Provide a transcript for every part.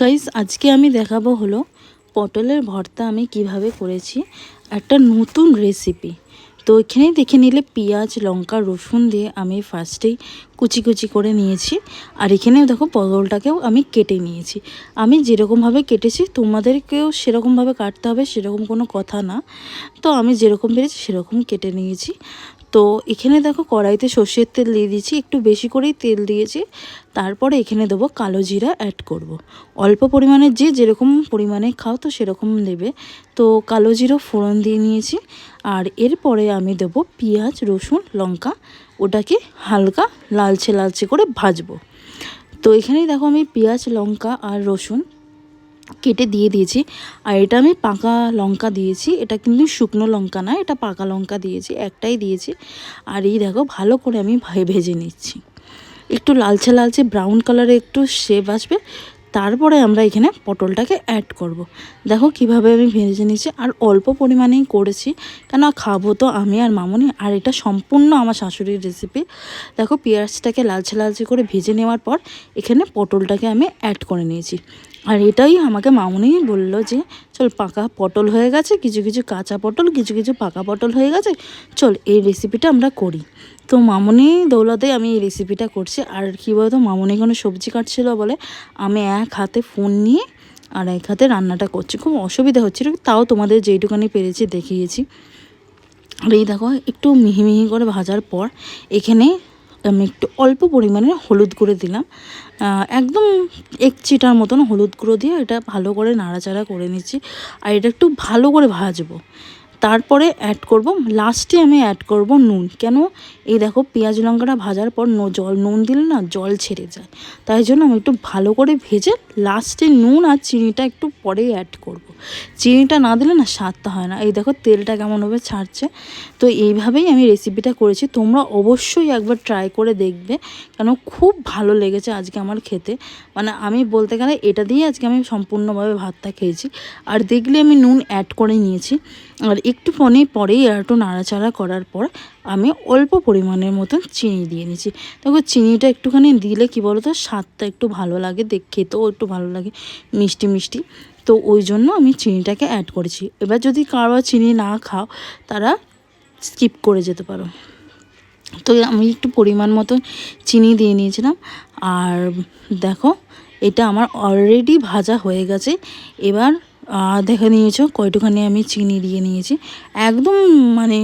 Guys আজকে আমি দেখাবো হলো পটলের ভর্তা আমি কীভাবে করেছি। একটা নতুন রেসিপি তো এখানেই দেখে নিলে পেঁয়াজ, লঙ্কা, রসুন দিয়ে আমি ফার্স্টেই কুচি কুচি করে নিয়েছি। আর এখানেও দেখো পটলটাকেও আমি কেটে নিয়েছি। আমি যেরকমভাবে কেটেছি, তোমাদেরকেও সেরকমভাবে কাটতে হবে, সেরকম কোনো কথা না। তো আমি যেরকম পেরেছি সেরকম কেটে নিয়েছি। তো এখানে দেখো কড়াইতে সর্ষের তেল দিয়ে দিয়েছি, একটু বেশি করেই তেল দিয়েছি। তারপরে এখানে দেবো কালো জিরা অ্যাড করব। অল্প পরিমাণে যে যেরকম পরিমাণে খাও তো সেরকম দেবে। তো কালো জিরা ফোড়ন দিয়ে নিয়েছি, আর এরপরে আমি দেবো পেঁয়াজ, রসুন, লঙ্কা, ওটাকে হালকা লালচে লালচে করে ভাজবো। তো এখানেই দেখো আমি পেঁয়াজ, লঙ্কা আর রসুন কেটে দিয়ে দিয়েছি। আর এটা আমি পাকা লঙ্কা দিয়েছি। এটা কিন্তু শুকনো লঙ্কা না, এটা পাকা লঙ্কা দিয়েছি, একটাই দিয়েছি। আর এই দেখো, ভালো করে আমি ভেজে নিচ্ছি। একটু লালচে লালচে ব্রাউন কালারে একটু শেপ আসবে, তারপরে আমরা এখানে পটলটাকে অ্যাড করব। দেখো কীভাবে আমি ভেজে নিয়েছি আর অল্প পরিমাণেই করেছি, কেন খাব তো আমি আর মামনি। আর এটা সম্পূর্ণ আমার শাশুড়ির রেসিপি দেখো পেঁয়াজটাকে লালচে লালচে করে ভেজে নেওয়ার পর, এখানে পটলটাকে আমি অ্যাড করে নিয়েছি। আর এটাই আমাকে মামুনি বলল যে, চল পাকা পটল হয়ে গেছে, কিছু কিছু কাঁচা পটল, কিছু কিছু পাকা পটল হয়ে গেছে, চল এই রেসিপিটা আমরা করি। তো মামনি দৌলতে আমি এই রেসিপিটা করছি। আর কী বলতো, মামনি কোনো সবজি কাটছিল বলে আমি এক হাতে ফোন নিয়ে আর এক হাতে রান্নাটা করছি। খুব অসুবিধা হচ্ছিল, তাও তোমাদের যেইটুকানি পেরেছি দেখিয়েছি। আর এই দেখো, একটু মিহি মিহি করে ভাজার পর এখানে আমি একটু অল্প পরিমাণে হলুদ গুঁড়ো দিলাম। একদম এক চিটার মতন হলুদ গুঁড়ো দিয়ে এটা ভালো করে নাড়াচাড়া করে নিচ্ছি। আর এটা একটু ভালো করে ভাজবো। তারপরে অ্যাড করব লাস্টে আমি অ্যাড করব নুন। কেন? এই দেখো, পেঁয়াজ লঙ্কাটা ভাজার পর জল, নুন দিলে না জল ছেড়ে যায়। তাই জন্য আমি একটু ভালো করে ভেজে লাস্টে নুন আর চিনিটা একটু পরেই অ্যাড করব। চিনিটা না দিলে না স্বাদটা হয় না। এই দেখো, তেলটা কেমনভাবে ছাড়ছে। তো এইভাবেই আমি রেসিপিটা করেছি। তোমরা অবশ্যই একবার ট্রাই করে দেখবে। কেন? খুব ভালো লেগেছে আজকে আমার খেতে। মানে আমি বলতে গেলে এটা দিয়ে আজকে আমি সম্পূর্ণভাবে ভাতটা খেয়েছি। আর দেখলে আমি নুন অ্যাড করে নিয়েছি। আর একটু ফোনে পরেই একটু নাড়াচাড়া করার পর আমি অল্প পরিমাণের মতন চিনি দিয়ে নিয়েছি। দেখো, চিনিটা একটুখানি দিলে কি বলো তো স্বাদটা একটু ভালো লাগে, দেখ, খেতেও একটু ভালো লাগে, মিষ্টি মিষ্টি। তো ওই জন্য আমি চিনিটাকে অ্যাড করেছি। এবার যদি কারও চিনি না খাও, তারা স্কিপ করে যেতে পারো। তো আমি একটু পরিমাণ মতন চিনি দিয়ে নিয়েছিলাম। আর দেখো, এটা আমার অলরেডি ভাজা হয়ে গেছে। এবার দেখে নিয়েছো, কয়টুখানি আমি চিনি দিয়ে নিয়েছি। একদম মানে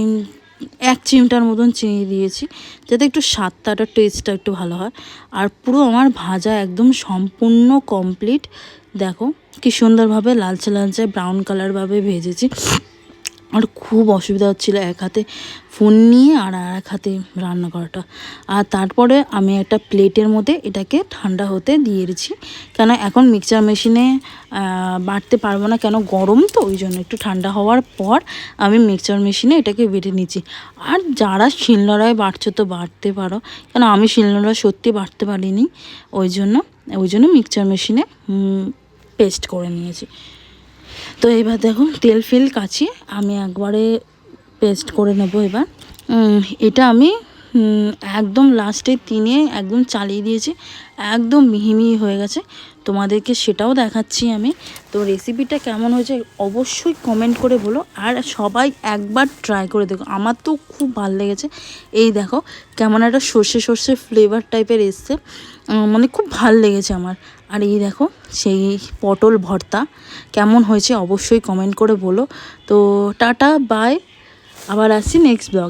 এক চিমটার মতন চিনি দিয়েছি, যাতে একটু স্বাদটা টেস্টটা একটু ভালো হয়। আর পুরো আমার ভাজা একদম সম্পূর্ণ কমপ্লিট দেখো, কি সুন্দরভাবে লালচে লালচে ব্রাউন কালারভাবে ভেজেছি। আর খুব অসুবিধা হচ্ছিল এক হাতে ফোন নিয়ে আর এক হাতে রান্না করাটা। আর তারপরে আমি একটা প্লেটের মধ্যে এটাকে ঠান্ডা হতে দিয়ে দিয়েছি কেন এখন মিক্সচার মেশিনে বাটতে পারব না, কেন গরম তো, ওই জন্য একটু ঠান্ডা হওয়ার পর আমি মিক্সচার মেশিনে এটাকে বেটে নিচ্ছি। আর যারা শিলনোড়ায় বাটছো তো বাটতে পারো, কেন আমি শিলনোড়া সত্যি বাটতে পারিনি, ওই জন্য ওই জন্য মিক্সচার মেশিনে পেস্ট করে নিয়েছি। তো এবার দেখো তেল ফেল কাচিয়ে আমি একবারে পেস্ট করে নেব এবার। এটা আমি একদম লাস্টে তিনে একদম চালিয়ে দিয়েছি, একদম মিহি মিহি হয়ে গেছে। তোমাদেরকে সেটাও দেখাচ্ছি আমি। তো রেসিপিটা কেমন হয়েছে অবশ্যই কমেন্ট করে বলো আর সবাই একবার ট্রাই করে দেখো। আমার তো খুব ভালো লেগেছে। এই দেখো, কেমন একটা সর্ষে সর্ষে ফ্লেভার টাইপের এসছে। মানে খুব ভালো লেগেছে আমার। আর এই দেখো, সেই পটল ভর্তা কেমন হয়েছে অবশ্যই কমেন্ট করে বলো। তো টাটা বাই আবার আসছি নেক্সট ব্লগ